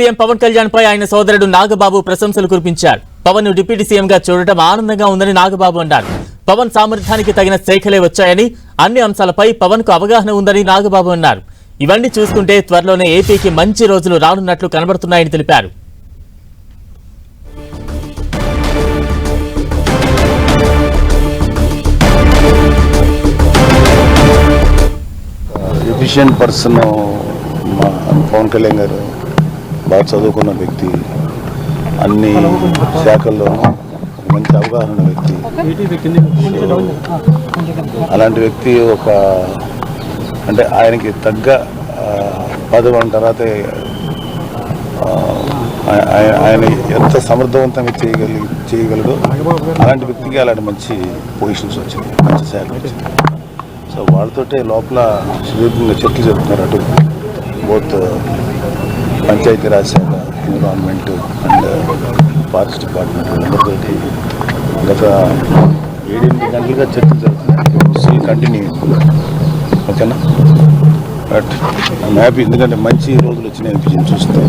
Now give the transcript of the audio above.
CM Pawan Kalyan పై ఆయన సోదరుడు నాగబాబు ప్రశంసలు కురిపించారు. పవన్ను డిప్యూటీ సీఎంగా చూడటం ఆనందంగా ఉందని నాగబాబు అన్నారు. పవన్ సామర్థ్యానికి తగిన శాఖలే వచ్చాయని అన్ని అంశాలపై పవన్కు అవగాహన ఉందని నాగబాబు అన్నారు. ఇవన్నీ చూసుకుంటే త్వరలోనే ఏపీకి మంచి రోజులు రానున్నట్లు కనబడుతున్నాయని తెలిపారు. Uh, efficient person uh, Pawan Kalyan garu. బాగా చదువుకున్న వ్యక్తి అన్ని శాఖల్లో మంచి అవగాహన ఉన్న వ్యక్తి. అలాంటి వ్యక్తి ఒక అంటే ఆయనకి తగ్గ ఆ, పదవి తర్వాత ఆయన ఎంత సమర్థవంతంగా చేయగలి చేయగలడో అలాంటి వ్యక్తికి అలాంటి మంచి పొజిషన్స్ వచ్చింది మంచి శాఖలు వచ్చింది. సో వాళ్ళతోటే లోపల సుదీర్ఘంగా చర్చలు జరుగుతున్నారు అటు బోత్ పంచాయతీరాజ్ శాఖ ఎన్విరాన్మెంట్ అండ్ ఫారెస్ట్ డిపార్ట్మెంట్ వీళ్ళందరితోటి గత ఏడెనిమిది గంటలుగా చర్చ జరుగుతుంది. కంటిన్యూ ఓకేనా బట్ ఐమ్ హ్యాపీ ఎందుకంటే మంచి రోజులు వచ్చినాయి అనిపించింది చూస్తే.